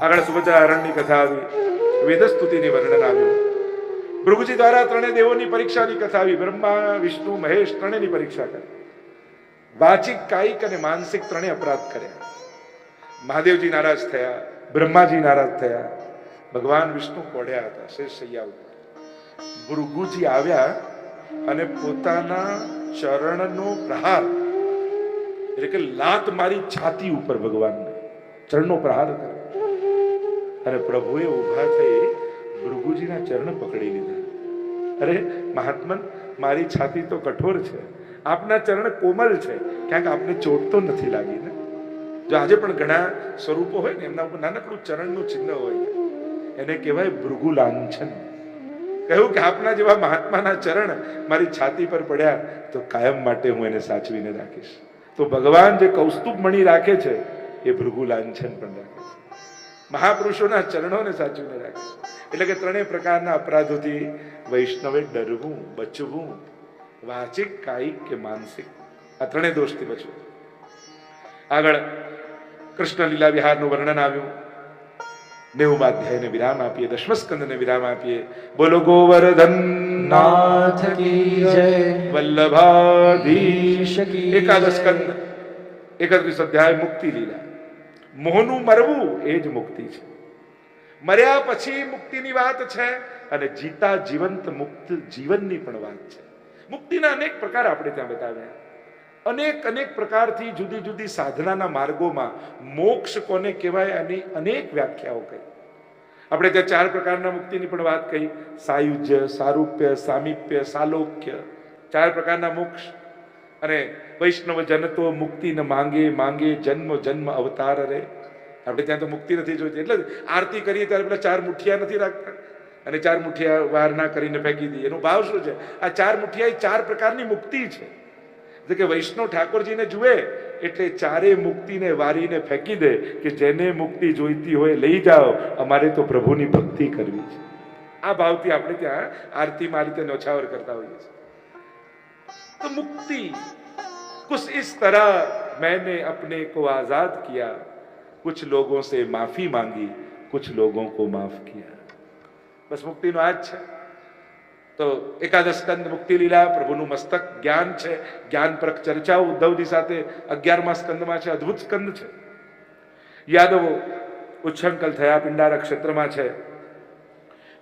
આગળ સુભદ્રાહરણની કથા આવી, વેદસ્તુતિની વર્ણન આવ્યું. ભૃગુજી દ્વારા ત્રણેય દેવોની પરીક્ષાની કથા આવી. બ્રહ્મા, વિષ્ણુ, મહેશ ત્રણેયની પરીક્ષા કરી. વાચિક, કાયિક અને માનસિક ત્રણેય અપરાધ કર્યા. મહાદેવજી નારાજ થયા, બ્રહ્માજી નારાજ થયા. ભગવાન વિષ્ણુ કોઢ્યા હતા, શેષ સૈયા ઉપર. ભૃગુજી આવ્યા અને પોતાના ચરણનો પ્રહાર, એટલે કે લાત મારી છાતી ઉપર ભગવાનને, ચરણનો પ્રહાર કર્યો. અને પ્રભુએ ઊભા થઈ ભૃગુજીના ચરણ પકડી લીધા. અરે, મહાત્મન, મારી છાતી તો કઠોર છે. આપના ચરણ કોમલ છે. ક્યાંક આપને ચોટ તો નથી લાગી ને? જો આજે પણ ઘણા સ્વરૂપો હોય ને, એમના ઉપર નાનકડું ચરણનું ચિહ્ન હોય, એને કહેવાય ભૃગુ લાંછન કહ્યું કે આપના જેવા મહાત્માના ચરણ મારી છાતી પર પડ્યા, તો કાયમ માટે હું એને સાચવીને રાખીશ. તો ભગવાન જે કૌસ્તુભ મણી રાખે છે, એ ભૃગુ લાંછન પણ રાખે છે. મહાપુરુષોના ચરણોને સાચવીને રાખે. એટલે કે ત્રણેય પ્રકારના અપરાધોથી વૈષ્ણવે ડરવું બચવું વાચિક કાયિક કે માનસિક. આ ત્રણેય દોષથી બચવું. આગળ કૃષ્ણ લીલા વિહારનું વર્ણન આવ્યું. નેવું અધ્યાયને વિરામ આપીએ દશમસ્કંદને વિરામ આપીએ. બોલો ગોવર્ધન નાથ કી જય. વલ્લભાધીશ. કી એકાદશ સ્કંદ. એકત્રીસ અધ્યાય મુક્તિ લીલા. મોહનું મરવું એ જ મુક્તિ છે. મર્યા પછી મુક્તિની વાત છે અને જીતા જીવંત મુક્ત જીવનની પણ વાત છે. મુક્તિના અનેક પ્રકાર આપણે ત્યાં બતાવ્યા. અનેક અનેક પ્રકારથી જુદી જુદી સાધનાના માર્ગોમાં મોક્ષ કોને કહેવાય એની અનેક વ્યાખ્યાઓ કહી આપણે ત્યાં ચાર પ્રકારના મુક્તિની પણ વાત કહી સાયુજ્ય, સારૂપ્ય, સામીપ્ય, સાલોક્ય. ચાર પ્રકારના મોક્ષ. અને વૈષ્ણવ જન તો મુક્તિ ન માંગે માંગે જન્મ જન્મ અવતાર રે. આપણે ત્યાં તો મુક્તિ નથી જોઈતી. એટલે આરતી કરીએ ત્યારે પેલા ચાર મુઠિયા નથી રાખતા. અને ચાર મુઠિયા વાર ના કરીને ફેંકી દઈએ. એનો ભાવ શું છે? આ ચાર મુઠિયા એ ચાર પ્રકારની મુક્તિ છે. એટલે કે વૈષ્ણવ ઠાકોરજીને જુએ, એટલે ચારે મુક્તિને વારીને ફેંકી દે કે જેને મુક્તિ જોઈતી હોય લઈ જાઓ. અમારે તો પ્રભુની ભક્તિ કરવી છે. આ ભાવથી આપણે ત્યાં આરતીમાં આ રીતે નોછાવર કરતા હોઈએ છીએ. તો મુક્તિ कुछ इस तरह मैंने अपने को आजाद किया कुछ लोगों से माफी मांगी कुछ लोगों को माफ किया બસ મુક્તિનો આ જ છે તો એકાદશ સ્કંદ મુક્તિ લીલા પ્રભુનું મસ્તક જ્ઞાન છે જ્ઞાન પરક ચર્ચાઓ ઉદ્ધવજી સાથે અગિયારમા સ્કંદમાં છે અદ્ભુત સ્કંદ છે યાદવો ઉચ્છંકલ થયા પિંડારા ક્ષેત્રમાં છે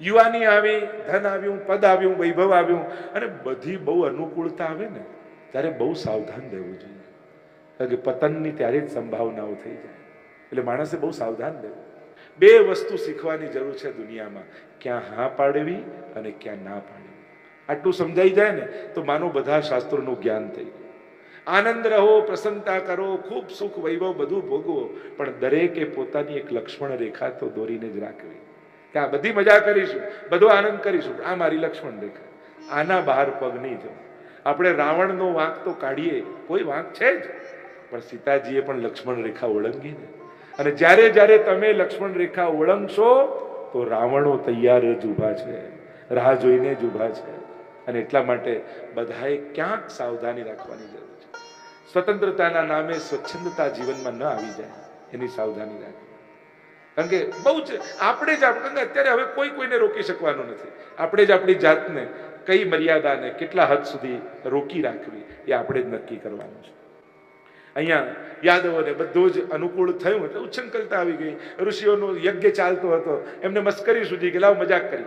યુવાની આવી ધન આવ્યું પદ આવ્યું વૈભવ આવ્યું અને બધી બહુ અનુકૂળતા આવે ને ત્યારે બહુ સાવધાન રહેવું જોઈએ. કારણ કે પતનની ત્યારે જ સંભાવનાઓ થઈ જાય. એટલે માણસે બહુ સાવધાન રહેવું. બે વસ્તુ શીખવાની જરૂર છે દુનિયામાં. ક્યાં હા પાડવી અને ક્યાં ના પાડવી. આટલું સમજાઈ જાય ને, તો માનો બધા શાસ્ત્રોનું જ્ઞાન થઈ ગયું. આનંદ રહો, પ્રસન્નતા કરો, ખૂબ સુખ વૈભવ બધું ભોગવો, પણ દરેકે પોતાની એક લક્ષ્મણ રેખા તો દોરીને જ રાખવી. કે આ બધી મજા કરીશું, બધો આનંદ કરીશું આ મારી લક્ષ્મણ રેખા. આના બહાર પગ નહીં જવું. આપણે રાવણનો વાંક તો કાઢીએ, કોઈ વાંક છે જ. પણ સીતાજીએ પણ લક્ષ્મણ રેખા ઓળંગી ને. અને જ્યારે જ્યારે તમે લક્ષ્મણ રેખા ઓળંગશો, તો રાવણો તૈયાર જ ઊભા છે, રાહ જોઈને જ ઊભા છે. અને એટલા માટે બધાએ ક્યાંક સાવધાની રાખવાની જરૂર છે. સ્વતંત્રતાના નામે સ્વચ્છંદતા જીવનમાં ન આવી જાય, એની સાવધાની રાખવી. કારણ કે બહુ જ, આપણે જ આપણે અત્યારે હવે કોઈ કોઈને રોકી શકવાનું નથી. આપણે જ આપણી જાતને કઈ મર્યાદાને કેટલા હદ સુધી રોકી રાખવી એ આપણે જ નક્કી કરવાનું છે. અહીંયા યાદવોને બધું જ અનુકૂળ થયું એટલે ઉચ્છંકલતા આવી ગઈ. ઋષિઓનો યજ્ઞ ચાલતો હતો. એમને મસ્કરી સુધી કે લાવ મજાક કરી.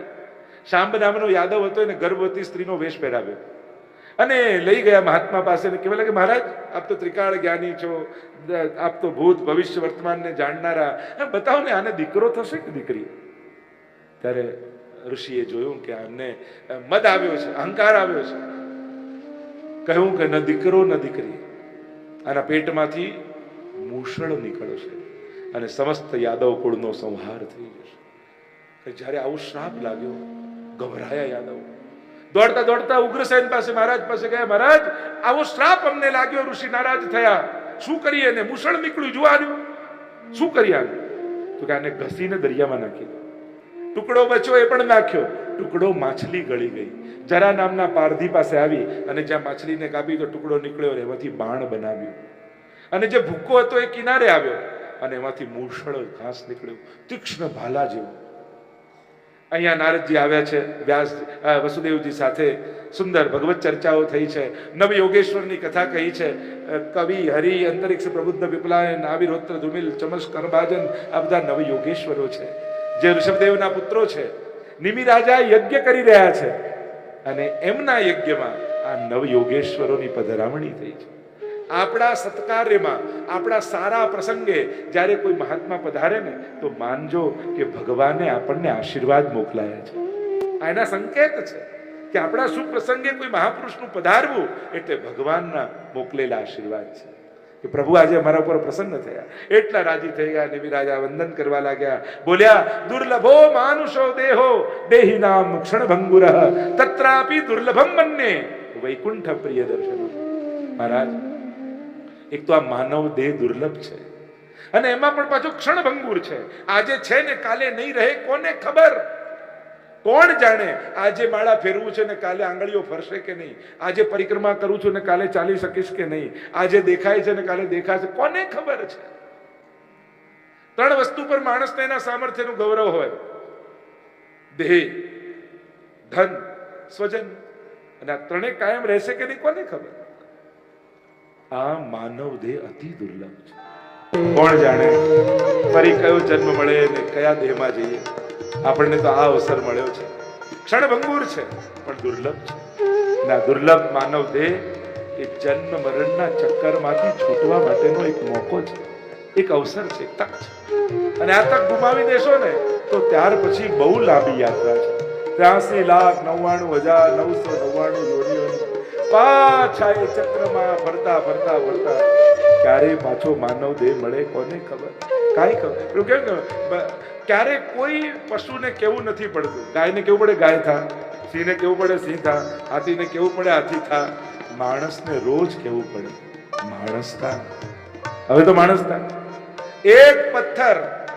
શાંબ નામનો યાદવ હતો એને ગર્ભવતી સ્ત્રીનો વેશ પહેરાવ્યો. અને લઈ ગયા મહાત્મા પાસે ને કહેવા લાગે મહારાજ, આપ તો ત્રિકાળ જ્ઞાની છો. આપ તો ભૂત ભવિષ્ય વર્તમાનને જાણનારા. બતાવો ને, આને દીકરો થશે કે દીકરી? ત્યારે ઋષિએ જોયું કે આમને મદ આવ્યો છે, અહંકાર આવ્યો છે. કહ્યું કે ન દીકરો, ન દીકરી. આના પેટમાંથી મૂષણ નીકળશે અને સમસ્ત યાદવ કુળનો સંહાર થઈ જશે જ્યારે આવો શ્રાપ લાગ્યો, ગભરાયા યાદવ. દોડતા દોડતા ઉગ્રસેન પાસે મહારાજ પાસે ગયા, મહારાજ, આવો શ્રાપ અમને લાગ્યો, ઋષિ નારાજ થયા. શું કરીએ ને? મૂષણ નીકળ્યું જોવાનું શું આને? તો કે આને ઘસીને દરિયામાં નાખી દો ટુકડો બચ્યો એ પણ નાખ્યો. ટુકડો માછલી ગળી ગઈ. જરા નામના પારધી પાસે આવી અને જ્યાં માછલીને કાપી તો ટુકડો નીકળ્યો એમાંથી બાણ બનાવ્યું. અને જે ભૂકો હતો એ કિનારે આવ્યો અને એમાંથી મૂળશળ ઘાસ નીકળ્યો. તીક્ષ્ણ ભાલા જેવો. અહીંયા નારદજી આવ્યા છે, વ્યાસ વસુદેવજી સાથે. સુંદર ભગવત ચર્ચાઓ થઈ છે. નવ યોગેશ્વરની કથા કહી છે. કવિ, હરિ, અંતરિક્ષ પ્રબુદ્ધ, વિપલાયન, આવિરોત્ર, ધુમિલ ચમસ કરભાજન આ બધા નવ યોગેશ્વરો છે. જે ઋષભદેવના પુત્રો છે, નિમિ રાજા યજ્ઞ કરી રહ્યા છે. અને એમના યજ્ઞમાં આ નવ યોગેશ્વરોની પધરામણી થઈ છે. આપણા સત્કાર્યમાં, આપણા સારા પ્રસંગે જ્યારે કોઈ મહાત્મા પધારે ને, તો માનજો કે ભગવાને આપણને આશીર્વાદ મોકલાયા છે. આ એના સંકેત છે કે આપણા સુપ્રસંગે કોઈ મહાપુરુષનું પધારવું એટલે ભગવાનના મોકલેલા આશીર્વાદ છે. કે પ્રભુ આજે અમારા ઉપર પ્રસન્ન થયા. એટલા રાજી થઈ ગયા નિમિ રાજા વંદન કરવા લાગ્યા. બોલ્યા, દુર્લભો માનુષો દેહો દેહી નામ ક્ષણ ભંગુર તત્રાપી દુર્લભમ બંને વૈકુંઠ પ્રિય દર્શન, મહારાજ, એક તો આ માનવ દેહ દુર્લભ છે. અને એમાં પણ પાછું ક્ષણભંગુર છે. આજે છે ને કાલે નહીં રહે કોને ખબર? કોણ જાણે આજે માળા ફેરવું છે ને કાલે આંગળીઓ ફરશે કે નહીં? આજે પરિક્રમા કરું છું ને કાલે ચાલી શકીશ કે નહીં? આજે દેખાય છે ને કાલે દેખાશે? કોને ખબર છે? ત્રણ વસ્તુ પર માણસને એના સામર્થ્યનું ગૌરવ હોય. દેહ, ધન, સ્વજન. અને આ ત્રણેય કાયમ રહેશે કે નહીં? કોને ખબર? આ માનવ દેહ અતિ દુર્લભ છે. કોણ જાણે? ફરી કયો જન્મ મળે ને કયા દેહમાં જઈએ? આપણને તો આ અવસર મળ્યો છે. ક્ષણભંગુર છે, પણ દુર્લભ છે. ના, દુર્લભ માનવ દેહ એ જન્મ મરણના ચક્કરમાંથી છૂટવા માટેનો એક મોકો છે. એક અવસર છે તક છે. અને આ તક ગુમાવી દેશો ને, તો ત્યાર પછી બહુ લાંબી યાત્રા છે. ત્યાસી લાખ નવ્વાણું હજાર નવસો નવ્વાણું યોનીઓની પાછા એ ચક્રમાં ફરતા ફરતા ફરતા ક્યારે પાછો માનવ દેહ મળે કોને ખબર? કાંઈ ખબર. એવું કેમ ક્યારે કોઈ પશુને કેવું નથી પડતું. ગાયને કેવું પડે? ગાય થા. સિંહને કેવું પડે? સિંહ થા. હાથીને કેવું પડે? હાથી થા. માણસને રોજ કેવું પડે? માણસ થા. હવે તો માણસ થા. એક પથ્થર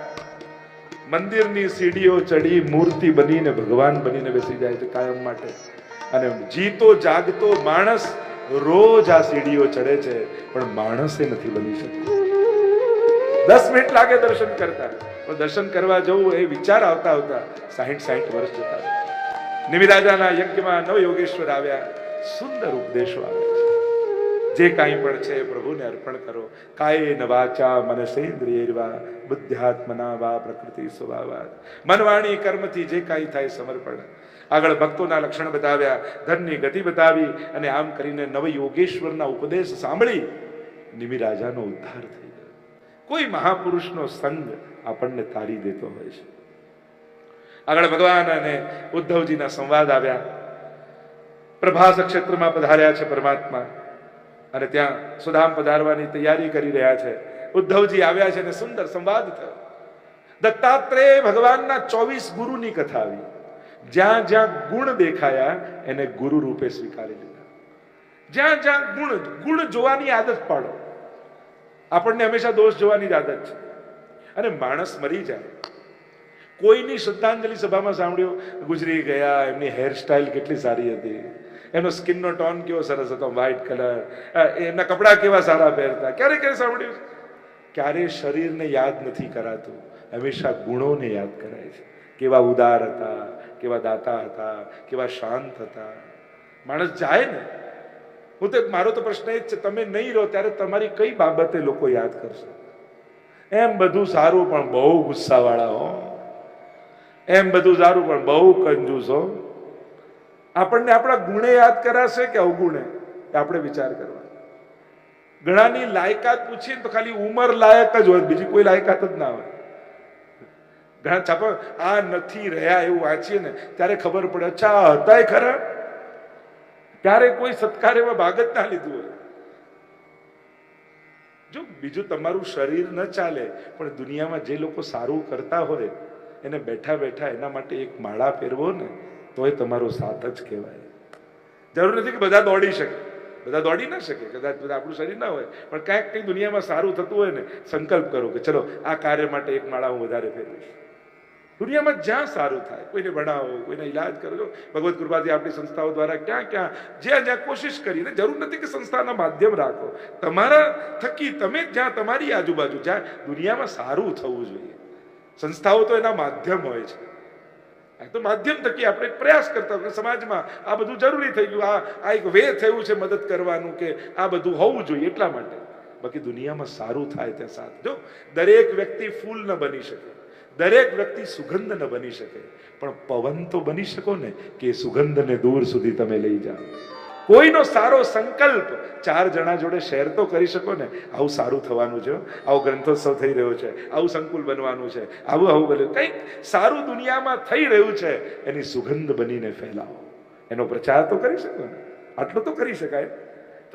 મંદિરની સીડીઓ ચડી, મૂર્તિ બનીને ભગવાન બનીને બેસી જાય છે કાયમ માટે. અને જીતો, જાગતો માણસ રોજ આ સીડીઓ ચડે છે, પણ માણસે નથી બની શકતો. દસ મિનિટ લાગે દર્શન કરતા. પણ દર્શન કરવા જવું એ વિચાર આવતા આવતા સાહીઠ સાહીઠ વર્ષ જતા નિમિરાજાના યજ્ઞમાં નવ યોગેશ્વર આવ્યા. સુંદર ઉપદેશો આવ્યા જે કાંઈ પણ છે પ્રભુને અર્પણ કરો. કાયેન વાચા મનસેન્દ્રિયર્વા બુદ્ધ્યાત્મના વા પ્રકૃતિ સ્વભાવા મનવાણી કર્મથી જે કાંઈ થાય સમર્પણ. આગળ ભક્તોના લક્ષણ બતાવ્યા, ધનની ગતિ બતાવી અને આમ કરીને નવ યોગેશ્વરના ઉપદેશ સાંભળી નિમિ રાજાનો ઉદ્ધાર થઈ ગયો. કોઈ મહાપુરુષનો સંગ આપણને તારી દેતો હોય છે. આગળ ભગવાન અને ઉદ્ધવજીના સંવાદ આવ્યા. પ્રભાસ ક્ષેત્રમાં પધાર્યા છે પરમાત્મા અને ત્યાં સુધામ પધારવાની તૈયારી કરી રહ્યા છે. ઉદ્ધવજી આવ્યા છે અને સુંદર સંવાદ થયો. દત્તાત્રેય ભગવાનના ચોવીસ ગુરુની કથા આવી. જ્યાં જ્યાં ગુણ દેખાયા, એને ગુરુ રૂપે સ્વીકારી લીધા. જ્યાં જ્યાં ગુણ ગુણ જોવાની આદત પાડો. આપણને હંમેશા દોષ જોવાની જ આદત છે. અને માણસ મરી જાય. કોઈની શ્રદ્ધાંજલિ સભામાં સાંભળ્યું, ગુજરી ગયા, એમની હેરસ્ટાઇલ કેટલી સારી હતી. એનો સ્કિનનો ટોન કેવો સરસ હતો વ્હાઇટ કલર એમના કપડાં કેવા સારા પહેરતા. ક્યારે ક્યારે સાંભળ્યું? ક્યારે શરીરને યાદ નથી કરાતું. હંમેશા ગુણોને યાદ કરાય છે. કેવા ઉદાર હતા કેવા દાતા હતા, કેવા શાંત હતા. માણસ જાય ને, હું તો મારો તો પ્રશ્ન એ જ છે, તમે નહીં રહો ત્યારે તમારી કઈ બાબતે લોકો યાદ કરશે? એમ બધું સારું, પણ બહુ ગુસ્સાવાળા હો. એમ બધું સારું, પણ બહુ કંજૂસ હો. આપણને આપણા ગુણે યાદ કરાશે કે અવગુણે? આપણે વિચાર કરવા ઘણાની લાયકાત પૂછીએ તો ખાલી ઉંમર લાયક જ હોય, બીજી કોઈ લાયકાત જ ના હોય. ઘણા છાપા આ નથી રહ્યા એવું વાંચીએ ને, ત્યારે ખબર પડે, અચ્છા હતા ખરા? ત્યારે કોઈ સત્કાર એવા ભાગ જ ના લીધું હોય. જો બીજું તમારું શરીર ન ચાલે, પણ દુનિયામાં જે લોકો સારું કરતા હોય, એને બેઠા બેઠા એના માટે એક માળા ફેરવો ને, તો એ તમારો સાથ જ કહેવાય. જરૂર નથી કે બધા દોડી શકે. બધા દોડી ના શકે, કદાચ બધા આપણું શરીર ના હોય. પણ કાંઈક કંઈક દુનિયામાં સારું થતું હોય ને, સંકલ્પ કરો કે ચલો, આ કાર્ય માટે એક માળા હું વધારે ફેરવીશ દુનિયામાં જ્યાં સારું થાય, કોઈને ભણાવો કોઈને ઈલાજ કરજો ભગવત કૃપાથી આપણી સંસ્થાઓ દ્વારા ક્યાં ક્યાં, જ્યાં જ્યાં કોશિશ કરીને, જરૂર નથી કે સંસ્થાના માધ્યમ રાખો. તમારા થકી તમે જ્યાં તમારી આજુબાજુ, જ્યાં દુનિયામાં સારું થવું જોઈએ. સંસ્થાઓ તો એના માધ્યમ હોય છે. આ તો માધ્યમ થકી આપણે પ્રયાસ કરતા હોય સમાજમાં આ બધું જરૂરી થઈ ગયું, આ આ એક વે થયું છે મદદ કરવાનું, કે આ બધું હોવું જોઈએ એટલા માટે. બાકી દુનિયામાં સારું થાય ત્યાં સાથ. જો દરેક વ્યક્તિ ફૂલ ન બની શકે. દરેક વ્યક્તિ સુગંધ ન બની શકે. પણ પવન તો બની શકો ને, કે સુગંધને દૂર સુધી તમે લઈ જાઓ. કોઈનો સારો સંકલ્પ ચાર જણા જોડે શેર તો કરી શકો ને, આવું સારું થવાનું છે આવો ગ્રંથોત્સવ થઈ રહ્યો છે, આવું સંકુલ બનવાનું છે, આવું આવું બન્યું. કંઈક સારું દુનિયામાં થઈ રહ્યું છે, એની સુગંધ બનીને ફેલાવો. એનો પ્રચાર તો કરી શકો ને. આટલું તો કરી શકાય.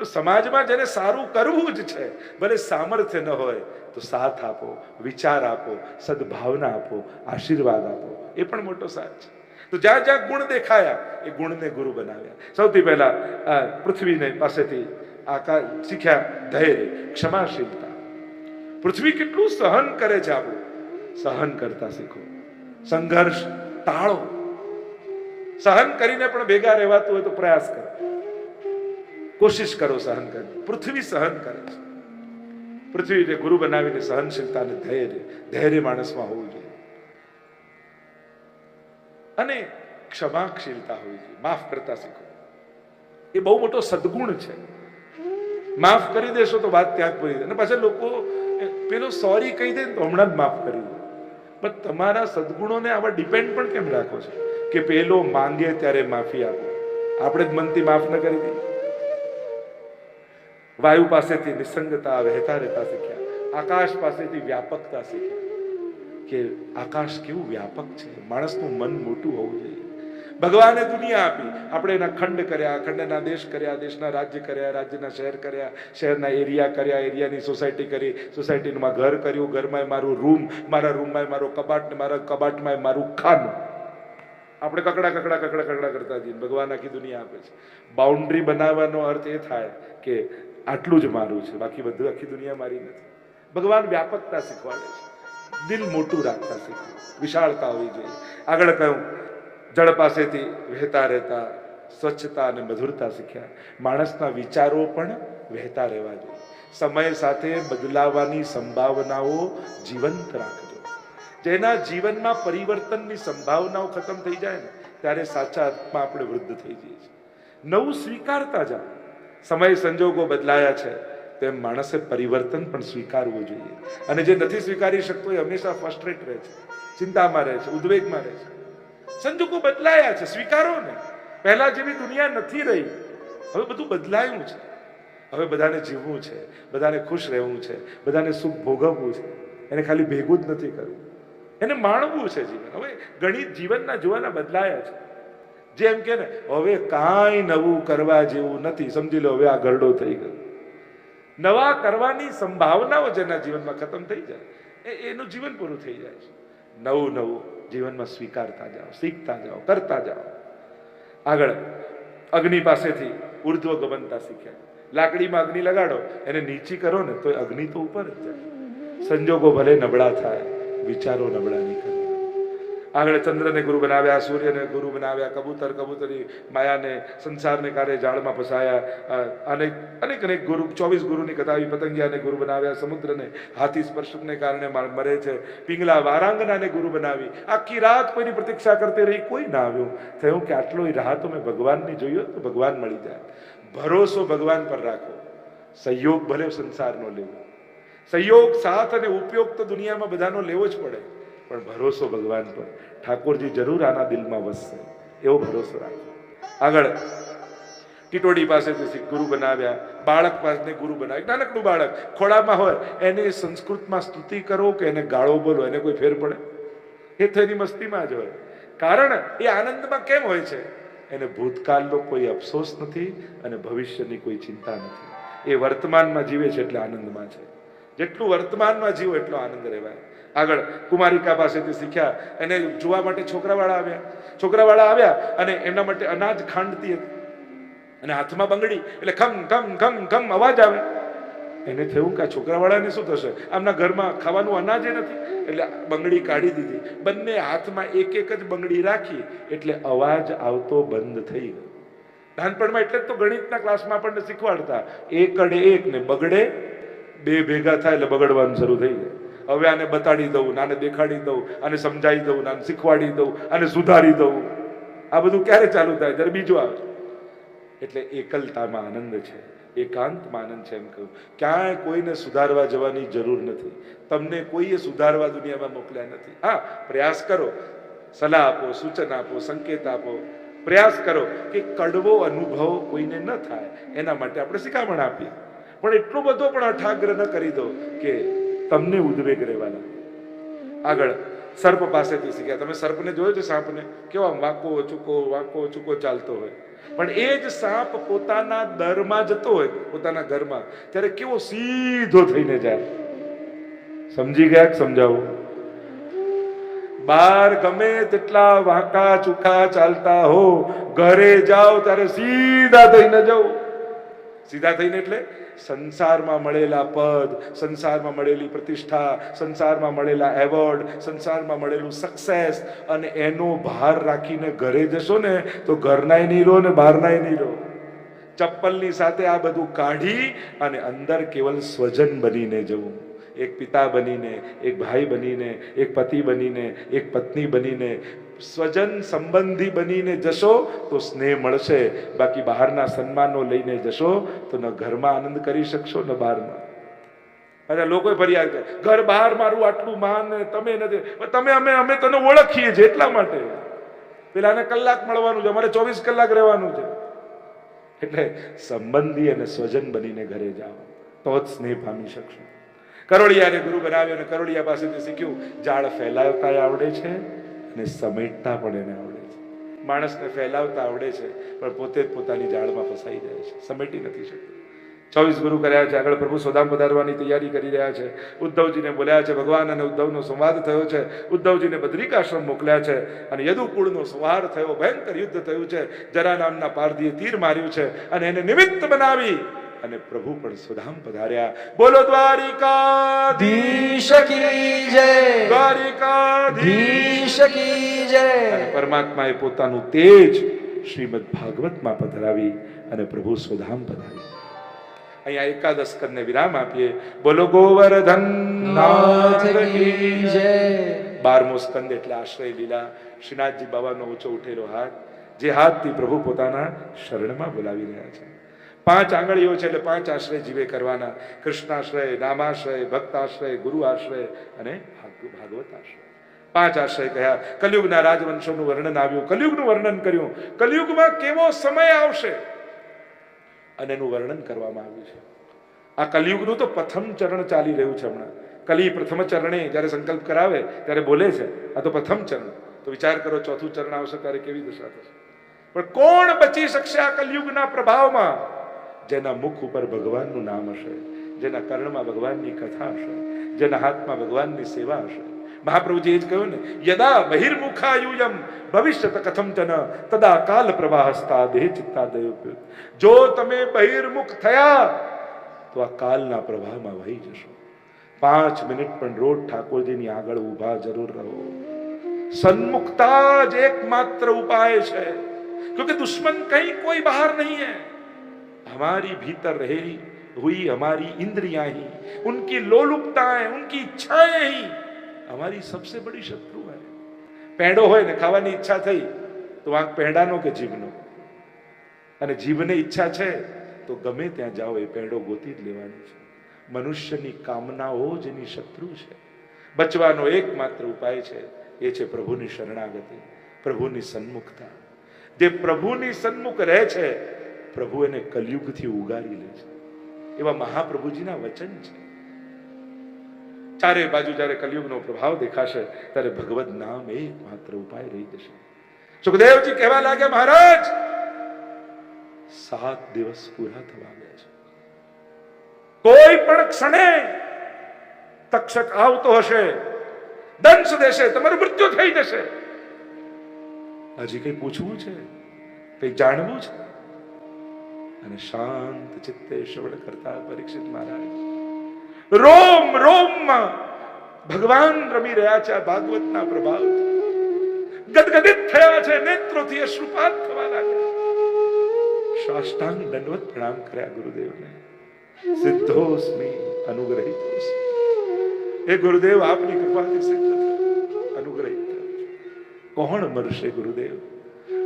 તો સમાજમાં જેને સારું કરવું જ છે, ભલે સામર્થ્ય ન હોય, તો સાથ આપો, વિચાર આપો, સદભાવના આપો, આશીર્વાદ આપો. એ પણ મોટો સાથ છે. તો જ્યાં જ્યાં ગુણ દેખાયા, એ ગુણને ગુરુ બનાવ્યા. સૌથી પહેલા પૃથ્વીને પાસેથી આકાર શીખ્યા ધૈર્ય, ક્ષમાશીલતા. પૃથ્વી કેટલું સહન કરે છે આપણું? સહન કરતા શીખો. સંઘર્ષ ટાળો સહન કરીને પણ ભેગા રહેવાતું હોય તો પ્રયાસ કરો. કોશિશ કરો સહન કરી. પૃથ્વી સહન કરે છે. પૃથ્વીને ગુરુ બનાવીને સહનશીલતા અને ધૈર્ય ધૈર્ય માણસમાં હોવું જોઈએ. અને ક્ષમાશીલતા હોવી જોઈએ. માફ કરતા શીખો. એ બહુ મોટો સદગુણ છે. માફ કરી દેશો તો વાત ત્યાં પૂરી અને પાછા લોકો પેલો સોરી કહી દે તો હમણાં જ માફ કરી દે. પણ તમારા સદગુણોને આવા ડિપેન્ડ પણ કેમ રાખો છો? કે પેલો માંગે ત્યારે માફી આપો. આપણે જ મનથી માફ ન કરી દઈએ. વાયુ પાસેથી નિસંગતા વહેતા રહેતા શીખ્યા. આકાશ પાસેથી વ્યાપકતા શીખ્યા. કે આકાશ કેવું વ્યાપક છે? માણસનું મન મોટું હોવું જોઈએ. ભગવાને દુનિયા આપી. આપણે એના ખંડ કર્યા, ખંડના દેશ કર્યા, દેશના રાજ્ય કર્યા, રાજ્યના શહેર કર્યા, શહેરના એરિયા કર્યા, એરિયાની સોસાયટી કરી, સોસાયટીમાં ઘર કર્યું ઘરમાં મારું રૂમ, મારા રૂમમાં મારો કબાટ ને મારા કબાટમાં મારું ખાનું. આપણે કકડા કકડા કકડા કકડા કરતા જઈએ. ભગવાન આખી દુનિયા આપે છે. બાઉન્ડ્રી બનાવવાનો અર્થ એ થાય કે આટલું જ મારું છે. બાકી બધું આખી દુનિયા મારી નથી. ભગવાન વ્યાપકતા શીખવાડે છે. દિલ મોટું રાખતા શીખવું. વિશાળતા હોવી જોઈએ. આગળ કહ્યું જળ પાસેથી વહેતા રહેતા, સ્વચ્છતા અને મધુરતા શીખ્યા. માણસના વિચારો પણ વહેતા રહેવા જોઈએ. સમય સાથે બદલાવાની સંભાવનાઓ જીવંત રાખજો. જેના જીવનમાં પરિવર્તનની સંભાવનાઓ ખતમ થઈ જાય ને, ત્યારે સાચા અર્થમાં આપણે વૃદ્ધ થઈ જઈએ છીએ. નવું સ્વીકારતા જાઓ સમય સંજોગો બદલાયા છે તેમ માણસે પરિવર્તન પણ સ્વીકારવું જોઈએ. અને જે નથી સ્વીકારી શકતો એ હંમેશા ફ્રસ્ટ્રેટ રહે છે, ચિંતામાં રહે છે, ઉદ્વેગમાં રહે છે. સંજોગો બદલાયા છે, સ્વીકારો ને. પહેલા જેવી દુનિયા નથી રહી, હવે બધું બદલાયું છે. હવે બધાને જીવવું છે, બધાને ખુશ રહેવું છે, બધાને સુખ ભોગવવું છે. એને ખાલી ભેગું જ નથી કરવું. એને માણવું છે જીવન. હવે ગણિત જીવનના જોવાના બદલાયા છે. જેમ કે ને, હવે કાંઈ નવું કરવા જેવું નથી. સમજી લો, હવે આ ઘરડો થઈ ગયો. નવા કરવાની સંભાવનાઓ જેના જીવનમાં ખતમ થઈ જાય, એ એનું જીવન પૂરું થઈ જાય છે. નવું નવું જીવનમાં સ્વીકારતા જાઓ, શીખતા જાઓ, કરતા જાઓ. આગળ, અગ્નિ પાસેથી ઉર્ધ્વ ગમનતા શીખ્યા. લાકડીમાં અગ્નિ લગાડો, એને નીચી કરો ને, તો અગ્નિ તો ઉપર જ જાય. સંજોગો ભલે નબળા થાય, વિચારો નબળા નીકળે. આગળ ચંદ્રને ગુરુ બનાવ્યા, સૂર્યને ગુરુ બનાવ્યા, કબૂતર, કબૂતરી, માયાને, સંસારને કાર્ય જાળમાં ફસાયા અનેક અનેક અનેક ગુરુ, ચોવીસ ગુરુની કથાવી પતંગિયાને ગુરુ બનાવ્યા, સમુદ્રને, હાથી સ્પર્શકને કારણે મરે છે, પિંગલા વારાંગનાને ગુરુ બનાવી. આખી રાત કોઈની પ્રતીક્ષા કરતી રહી, કોઈ ના આવ્યું. થયું કે આટલો રાહ તો મેં ભગવાનની જોયો તો ભગવાન મળી જાય. ભરોસો ભગવાન પર રાખો. સહયોગ ભલે સંસારનો લેવો. સહયોગ, સાથ અને ઉપયોગ તો દુનિયામાં બધાનો લેવો જ પડે. પણ ભરોસો ભગવાન પર. ઠાકોરજી જરૂર આના દિલમાં વસશે, એવો ભરોસો રાખો. આગળ, ટીટોડી પાસેથી શીખ ગુરુ બનાવ્યા, બાળક પાસે ગુરુ બનાવ્યા નાનકડું બાળક, ખોળામાં હોય, એને સંસ્કૃતમાં સ્તુતિ કરો કે એને ગાળો બોલો, એને કોઈ ફેર પડે? એ તો એની મસ્તીમાં જ હોય. કારણ એ આનંદમાં કેમ હોય છે? એને ભૂતકાળનો કોઈ અફસોસ નથી અને ભવિષ્યની કોઈ ચિંતા નથી. એ વર્તમાનમાં જીવે છે એટલે આનંદમાં છે. જેટલું વર્તમાનમાં જીવો એટલો આનંદ રહેવાય. આગળ કુમારિકા પાસેથી શીખ્યા એને જોવા માટે છોકરાવાળા આવ્યા. છોકરાવાળા આવ્યા અને એમના માટે અનાજ ખાંડતી હતી. અને હાથમાં બંગડી એટલે ખમ ખમ ખમ ખમ અવાજ આવે. એને થયું કે છોકરાવાળાને શું થશે? આમના ઘરમાં ખાવાનું અનાજ નથી. એટલે બંગડી કાઢી દીધી. બંને હાથમાં એક એક જ બંગડી રાખી એટલે અવાજ આવતો બંધ થઈ ગયો. નાનપણમાં એટલે જ તો ગણિતના ક્લાસમાં આપણને શીખવાડતા. એક અડે એક ને બગડે બે ભેગા થાય એટલે બગડવાનું શરૂ થઈ જાય. હવે આને બતાડી દઉં આને દેખાડી દઉં, આને સમજાવી દઉં આને શીખવાડી દઉં, આને સુધારી દઉં. આ બધું ક્યારે ચાલુ થાય? જ્યારે બીજું આવે એટલે એકલતામાં આનંદ છે, એકાંતમાં આનંદ છે એમ કહ્યું ક્યાંય કોઈને સુધારવા જવાની જરૂર નથી. તમને કોઈએ સુધારવા દુનિયામાં મોકલ્યા નથી. હા, પ્રયાસ કરો. સલાહ આપો, સૂચન આપો, સંકેત આપો. પ્રયાસ કરો કે કડવો અનુભવ કોઈને ન થાય, એના માટે આપણે શિખામણ આપીએ. પણ એટલો બધો પણ અઠાગ્ર ન કરી દો કે તમને ઉદ્વેગ રહેવાના. આગળ, સર્પ પાસેથી શીખ્યા. તમે સર્પને જોયો છે સાપને? કેવા વાંકો ચૂકો વાંકો ચૂકો ચાલતો હોય. પણ એ જ સાપ પોતાના દરમાં જતો હોય, પોતાના ઘરમાં, ત્યારે કેવો સીધો થઈને જાય. સમજી ગયા સમજાવું? બાર ગમે તેટલા વાંકા ચૂકા ચાલતા હો, ઘરે જાઓ ત્યારે સીધા થઈને જાઓ. સીધા થઈને એટલે સંસારમાં મળેલા પદ, સંસારમાં મળેલી પ્રતિષ્ઠા, સંસારમાં મળેલા એવોર્ડ, સંસારમાં મળેલું સક્સેસ અને એનો ભાર રાખીને ઘરે જશો ને તો ઘરનાય નહીં રહો ને બહારનાય નહીં રહો. ચપ્પલની સાથે આ બધું કાઢી અને અંદર કેવલ સ્વજન બનીને જવું. એક પિતા બનીને, એક ભાઈ બનીને, એક પતિ બનીને, એક પત્ની બનીને, સ્વજન સંબંધી બનીને જશો તો સ્નેહ મળશે. બાકી બહારના સન્માનો લઈને જશો તો ન ઘરમાં આનંદ કરી શકશો, ન બહારમાં. અને લોકોએ ફરિયાદ કરે, ઘર બહાર મારું આટલું માન તમે નથી. તમે અમે અમે તને ઓળખીએ છીએ એટલા માટે. પેલાને કલાક મળવાનું છે, અમારે ચોવીસ કલાક રહેવાનું છે. એટલે સંબંધી અને સ્વજન બનીને ઘરે જાઓ, તો જ સ્નેહ પામી શકશો. કરોડિયાને ગુરુ બનાવ્યો અને કરોડિયા પાસેથી શીખ્યું ઝાડ ફેલાવતા આવડે છે અને સમેટતા પણ એને આવડે છે. માણસને ફેલાવતા આવડે છે, પણ પોતે જ પોતાની ઝાડમાં ફસાઈ જાય છે, સમેટી નથી શકતો. ચોવીસ ગુરુ કર્યા છે, આગળ પ્રભુ સોદામ પધારવાની તૈયારી કરી રહ્યા છે. ઉદ્ધવજીને બોલ્યા છે, ભગવાન અને ઉદ્ધવનો સંવાદ થયો છે. ઉદ્ધવજીને બદ્રિકાશ્રમ મોકલ્યા છે અને યદુકુળનો સંહાર થયો, ભયંકર યુદ્ધ થયું છે. જરા નામના પારધીએ તીર માર્યું છે અને એને નિમિત્ત બનાવી અને પ્રભુ પણ સુધામ પધાર્યા. બોલો દ્વારિકા ધીશ કી જય. દ્વારિકા ધીશ કી જય. અને પરમાત્માએ પોતાનું તેજ શ્રીમદ ભાગવતમાં પધરાવી અને પ્રભુ સુધામ પધારી અહીંયા એકાદશ કરને વિરામ આપીએ. બોલો ગોવર્ધન બારમો સ્કંદ એટલે આશ્રય લીલા. શ્રીનાથજી બાબાનો ઊંચો ઉઠેલો હાથ. જે હાથથી પ્રભુ પોતાના શરણમાં બોલાવી રહ્યા છે. પાંચ આંગળીઓ છે એટલે પાંચ આશ્રય જીવે કરવાના. કૃષ્ણાશ્રય, નામાશ્રય, ભક્તાશ્રય ગુરુ આશ્રય અને ભાગવત આશ્રય પાંચ આશ્રય કહ્યા. કલયુગના રાજવંશોનું વર્ણન આવ્યું. કલયુગનું વર્ણન કર્યું. કલયુગમાં કેવો સમય આવશે? અને એનું વર્ણન કરવામાં આવ્યું છે. આ કલયુગનું તો પ્રથમ ચરણ ચાલી રહ્યું છે હમણાં. કલી પ્રથમ ચરણે જ્યારે સંકલ્પ કરાવે ત્યારે બોલે છે, આ તો પ્રથમ ચરણ. તો વિચાર કરો, ચોથું ચરણ આવશે ત્યારે કેવી દશા થશે? પણ કોણ બચી શકશે આ કલયુગના પ્રભાવમાં? જેના મુખ ઉપર ભગવાનનું નામ હશે, જેના કર્ણમાં ભગવાનની કથા હશે, જેના હાથમાં ભગવાનની સેવા હશે. મહાપ્રભુજી એ જ કહ્યું ને, યદા બહિર્મુખાયુયમ ભવિષ્યત કથમચન તદા કાલ પ્રવાહ પ્રવાહસ્તા દેહ ચિત્તા જો તમે બહિર્મુખ થયા, તો આ કાલના પ્રવાહમાં વહી જશો. પાંચ મિનિટ પણ રોજ ઠાકોરજીની આગળ ઊભા જરૂર રહો. સન્મુખતા જ એકમાત્ર ઉપાય છે, ક્યોંકિ દુશ્મન કहीं કોઈ બહાર નહીં હે. हमारी भीतर रहेली हुई हमारी इंद्रियां ही उनकी लोलुपताएं उनकी इच्छाएं ही हमारी सबसे बड़ी शत्रु है પેંડો હોય ને ખાવાની ઈચ્છા થઈ તો વાંક પેંડાનો કે જીભનો અને જીભને ઈચ્છા છે તો ગમે ત્યાં જાઓ એ પેંડો ગોતી જ લેવાની છે મનુષ્યની કામનાઓ જ એની શત્રુ છે બચવાનો એકમાત્ર ઉપાય છે એ છે પ્રભુની શરણાગતિ પ્રભુની સન્મુખતા જે પ્રભુની સન્મુખ રહે છે પ્રભુ એને કલયુગથી ઉગારી લે છે. એવા મહાપ્રભુજીના વચન છે. ચારે બાજુ જ્યારે કલયુગનો પ્રભાવ દેખાશે, ત્યારે ભગવત નામ એકમાત્ર ઉપાય રહી જશે. સુખદેવજી કહેવા લાગ્યા, મહારાજ, સાત દિવસ પૂરા થવા ગયા છે. કોઈ પણ ક્ષણે તક્ષક આવતો હશે, દંશ દેશે, તમારું મૃત્યુ થઈ જશે. હજી કઈ પૂછવું છે? કઈ જાણવું છે? અને શાંત ચિત્તે શ્રવણ કરતા પરીક્ષિત મહારાજ. રોમ, રોમમાં ભગવાન રમી રહ્યા છે આ ભાગવતના પ્રભાવ. ગદગદિત થયા છે, નેત્રોથી અશ્રુપાત થવા લાગ્યા. સાષ્ટાંગ દંડવત પ્રણામ કર્યા ગુરુદેવને. સિદ્ધોસ્મી અનુગ્રહિતોસ્મી હે ગુરુદેવ આપની કૃપાથી સિદ્ધ અનુગ્રહિત કોણ મરશે ગુરુદેવ?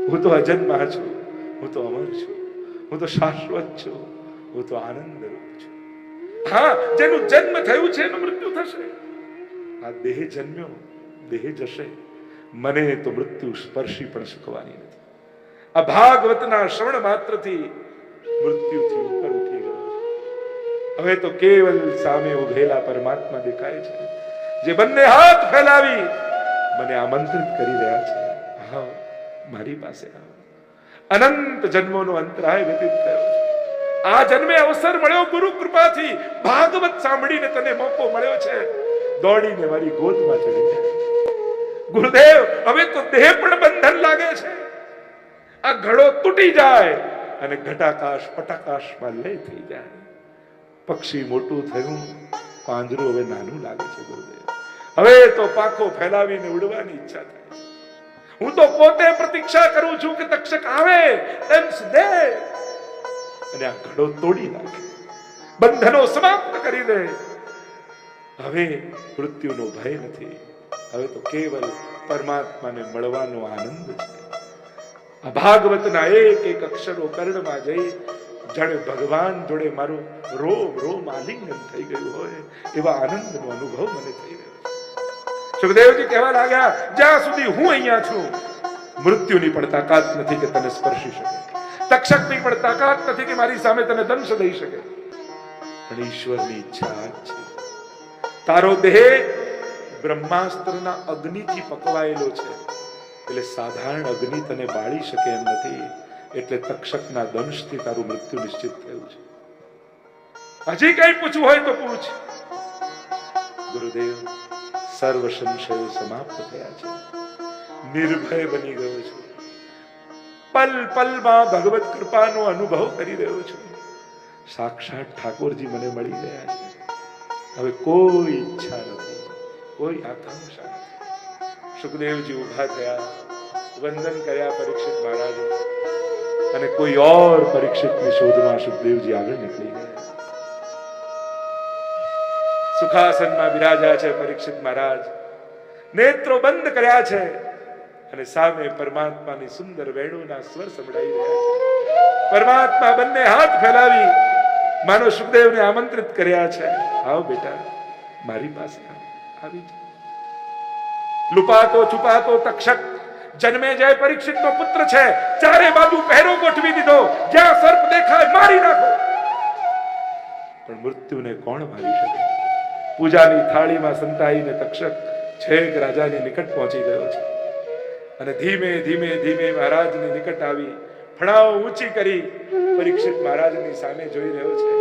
હું તો અજન્મા છું. હું તો અમર છું. હું તો શાશ્વત છું, હું તો આનંદ રૂપ છું. હા, જેનું જન્મ થયું છે એનું મૃત્યુ થશે. આ દેહ જન્મ્યો, દેહ જશે. મને તો મૃત્યુ સ્પર્શી પણ શકવાની નથી. આ ભાગવતના શ્રવણ માત્રથી મૃત્યુથી ઉપર ઉઠી ગયો હવે તો કેવલ સામે ઉભેલા પરમાત્મા દેખાય છે. જે બંને હાથ ફેલાવી મને આમંત્રિત કરી રહ્યા છે. આવો, મારી પાસે આવો. અનંત જન્મોનો અંતરાય વ્યતીત થયો. આ જન્મે અવસર મળ્યો ગુરુ કૃપાથી. ભાગવત સાંભળીને તને મોકો મળ્યો છે. દોડીને મારી ગોદમાં ચડી જાય ગુરુદેવ, હવે તો દેહ પણ બંધન લાગે છે. આ ઘડો તૂટી જાય અને ઘટાકાશ પટાકાશમાં લય થઈ જાય. પક્ષી મોટું થયું, પાંજરું હવે નાનું લાગે છે ગુરુદેવ. હવે તો પાખો ફેલાવીને ઉડવાની ઈચ્છા થાય છે. હું તો પોતે પ્રતીક્ષા કરું છું કે તક્ષક આવે, તેમ દે અને આ ઘડો તોડી નાખે. બંધનો સમાપ્ત કરી દે. હવે મૃત્યુનો ભય નથી. હવે તો કેવલ પરમાત્માને મળવાનો આનંદ છે. આ ભાગવતના એક એક અક્ષરો કર્ણમાં જઈ જાણે ભગવાન જોડે મારું રોમ રોમ આલિંગન થઈ ગયું હોય, એવા આનંદનો અનુભવ મને થઈ રહ્યો સુખદેવજી કહેવા લાગ્યા, જ્યાં સુધી હું અહીંયા છું, મૃત્યુની પણ તાકાત નથી કે તને સ્પર્શી શકે. તક્ષકની પણ તાકાત નથી કે મારી સામે તને દંશ દઈ શકે. પણ ઈશ્વરની ઈચ્છા છે. તારો દેહ બ્રહ્માસ્ત્રના અગ્નિથી પકવાયેલો છે. એટલે સાધારણ અગ્નિ તને બાળી શકે એમ નથી. એટલે તક્ષકના દંશથી તારું મૃત્યુ નિશ્ચિત થયું છે. હજી કઈ પૂછવું હોય તો પૂછ. ગુરુદેવ સર્વ સંશયો સમાપ્ત થયા છે. નિર્ભય બની ગયો છું. પલ પલમાં ભગવત કૃપાનો અનુભવ કરી રહ્યો છું. સાક્ષાત ઠાકોરજી મને મળી ગયા છે. હવે કોઈ ઈચ્છા નથી, કોઈ આકાંક્ષા નથી. સુખદેવજી ઊભા થયા, વંદન કર્યા પરીક્ષિત મહારાજ. અને કોઈ ઓર પરીક્ષિતની શોધમાં સુખદેવજી આગળ નીકળી ગયા. સુખાસનમાં બિરાજ્યા છે પરીક્ષિત મહારાજ. નેત્રો બંધ કર્યા છે અને સામે પરમાત્માની સુંદર વેણુના સ્વર સંભળાઈ રહ્યા છે. પરમાત્મા બંને હાથ ફેલાવી માનો સુખદેવને આમંત્રિત કર્યા છે. આવ બેટા, મારી પાસે આવી. લુપાતો છુપાતો તક્ષક, જન્મે જય પરીક્ષિત નો પુત્ર છે, ચારે બાજુ પહેરો ગોઠવી દીધો, જ્યાં સર્પ દેખાય, મારી નાખો. પણ મૃત્યુને કોણ મારી શકે? પૂજાની થાળીમાં સંતાઈને તક્ષક છેક રાજાની નિકટ પહોંચી ગયો છે. અને ધીમે ધીમે ધીમે મહારાજની નિકટ આવી ફણાઓ ઊંચી કરી, પરીક્ષિત મહારાજની સામે જોઈ રહ્યો છે.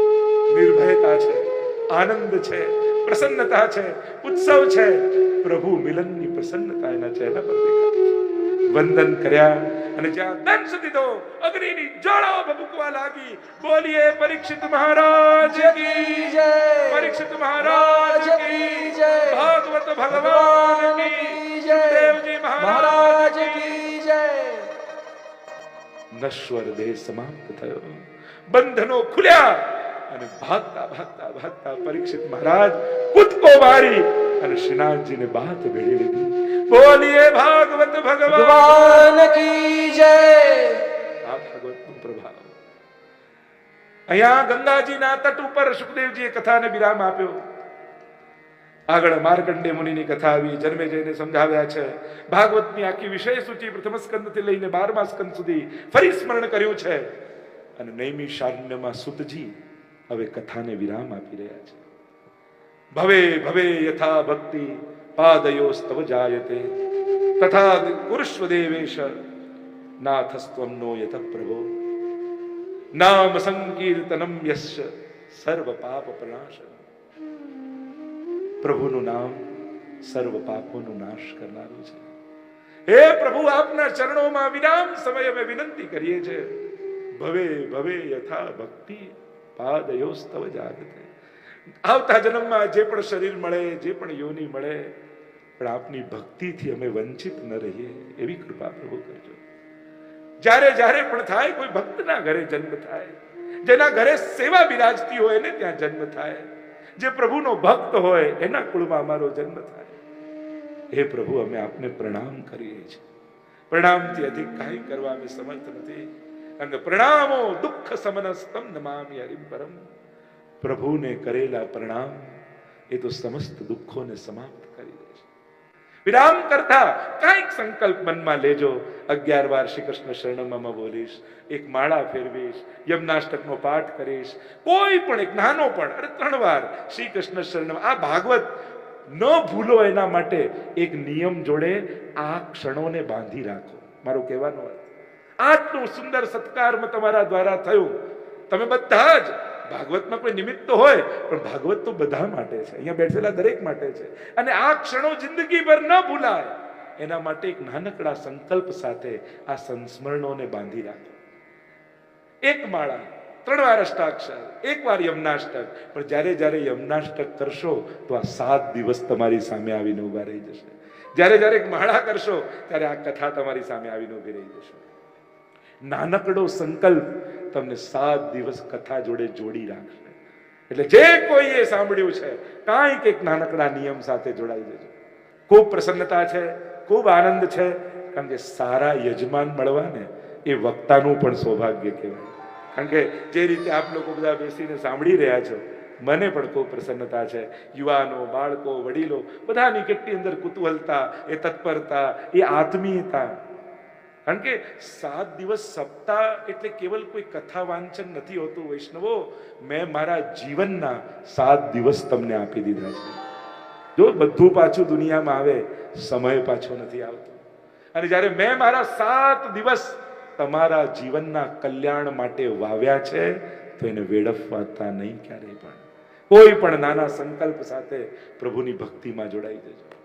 નિર્ભયતા છે, આનંદ છે, પ્રસન્નતા છે, ઉત્સવ છે. પ્રભુ મિલનની પ્રસન્નતા એના ચહેરા પર દેખાય. વંદન કર્યા અને જ્યાં દંશ દીધો અગ્નિની જ્વાળાઓ ભભૂકવા લાગી, બોલીએ, પરીક્ષિત મહારાજ કી જય. પરીક્ષિત મહારાજ કી જય. ભાગવત ભગવાન કી જય. દેવજી મહારાજ કી જય. નશ્વર દેહ સમાપ્ત થયો. બંધનો ખુલ્યા અને ભાગતા ભાગતા ભાગતા પરીક્ષિત મહારાજ કૂદકો મારી અને શ્રીનાથજીને બાત ભેળી લીધી. બોલીએ ભાગવત ભગવાન. કી જય? આ ભાગવતનો પ્રભાવ. અહીંયા ગંગાજીના તટ ઉપર સુખદેવજીએ કથાને વિરામ આપ્યો. આગળ માર્કંડે મુનિની કથા આવી જન્મે જઈને સમજાવ્યા છે. ભાગવતની આખી વિષય સૂચિ પ્રથમ સ્કંદથી લઈને બારમા સ્કંદ સુધી ફરી સ્મરણ કર્યું છે. અને નૈમી શારણ્યમાં સુતજી હવે કથાને વિરામ આપી રહ્યા છે. ભવે ભવે યથા ભક્તિ. પાદયોસ્તવ જાયતે તથા કુરુષ્વ દેવેશ નાથસ્ત્વમ નો યત પ્રભો નામ સંકીર્તનમ યશ સર્વ પાપ પ્રણાશન પ્રભુનું નામ સર્વ પાપોનો નાશ કરનારું છે હે પ્રભુ આપના ચરણોમાં વિરામ સમય અમે વિનંતી કરીએ છે ભવે ભવે યથા ભક્તિ પાદયોસ્તવ જાગતે આવતા જન્મમાં જે પણ શરીર મળે જે પણ યોની મળે પણ આપની ભક્તિથી અમે વંચિત ન રહીએ, એવી કૃપા પ્રભુ કરજો. જ્યારે જ્યારે પણ થાય, કોઈ ભક્તના ઘરે જન્મ થાય. જેના ઘરે સેવા બિરાજતી હોય, એને ત્યાં જન્મ થાય. જે પ્રભુનો ભક્ત હોય, એના કુળમાં અમારો જન્મ થાય. હે પ્રભુ, અમે આપને પ્રણામ કરીએ છીએ. પ્રણામથી અધિક કાંઈ કરવા અમે સમર્થ નથી. કે પ્રણામો દુઃખ સમનસ્તમ નમામિ હરિમ પરમ. પ્રભુને કરેલા પ્રણામ એ તો સમસ્ત દુઃખોને સમાપ્ત વિરામ કરતા કાંઈક સંકલ્પ મનમાં લેજો. અગિયાર વાર શ્રી કૃષ્ણ શરણમાં બોલીશ, એક માળા ફેરવીશ, યમનાષ્ટકનો પાઠ કરીશ. કોઈ પણ એક નાનો પણ, અરે ત્રણ વાર શ્રી કૃષ્ણ શરણમ, આ ભાગવત ન ભૂલો એના માટે એક નિયમ જોડે આ ક્ષણોને બાંધી રાખો. મારો કહેવાનો આટલું સુંદર સત્કારમાં તમારા દ્વારા થયું. તમે બધા જ ભાગવતમાં કોઈ નિમિત્ત હોય, પણ ભાગવત તો બધા માટે છે. અહીંયા બેઠેલા દરેક માટે છે. અને આ ક્ષણો જિંદગીભર ન ભૂલાય. એના માટે એક નાનકડા સંકલ્પ સાથે આ સંસ્મરણોને બાંધી રાખો. એક માળા, ત્રણ વાર અષ્ટાક્ષર, એક વાર યમનાષ્ટક. પણ જ્યારે જ્યારે યમનાષ્ટક કરશો, તો આ સાત દિવસ તમારી સામે આવીને ઊભા રહી જશે. જ્યારે જ્યારે એક માળા કરશો, ત્યારે આ કથા તમારી સામે આવીને ઊભી રહી જશે. નાનકડો સંકલ્પ તમને સાત દિવસ કથા જોડે જોડી રાખશે. એટલે જે કોઈએ સાંભળ્યું છે, કાંઈક એક નાનકડા નિયમ સાથે જોડાઈ જજો. ખૂબ પ્રસન્નતા છે, ખૂબ આનંદ છે, કારણ કે સારા યજમાન મળવાને એ વક્તાનું પણ સૌભાગ્ય કહેવાય. કારણ કે જે રીતે આપ લોકો બધા બેસીને સાંભળી રહ્યા છો, મને પણ ખૂબ પ્રસન્નતા છે. યુવાનો, બાળકો, વડીલો, બધાની કેટલી અંદર કુતૂહલતા, એ તત્પરતા, એ આત્મીયતા. કારણ કે સાત દિવસ સપ્તાહ એટલે કેવલ કોઈ કથા વાંચન નથી હોતું, વૈષ્ણવો, મેં મારા જીવનના સાત દિવસ તમને આપી દીધા છે. જો બધું પાછું દુનિયામાં આવે, સમય પાછો નથી આવતો. અને જ્યારે મેં મારા સાત દિવસ તમારા જીવનના કલ્યાણ માટે વાવ્યા છે, તો એને વેડફવાતા નહીં ક્યારેય પણ. કોઈ પણ નાના સંકલ્પ સાથે પ્રભુની ભક્તિમાં જોડાઈ જજો.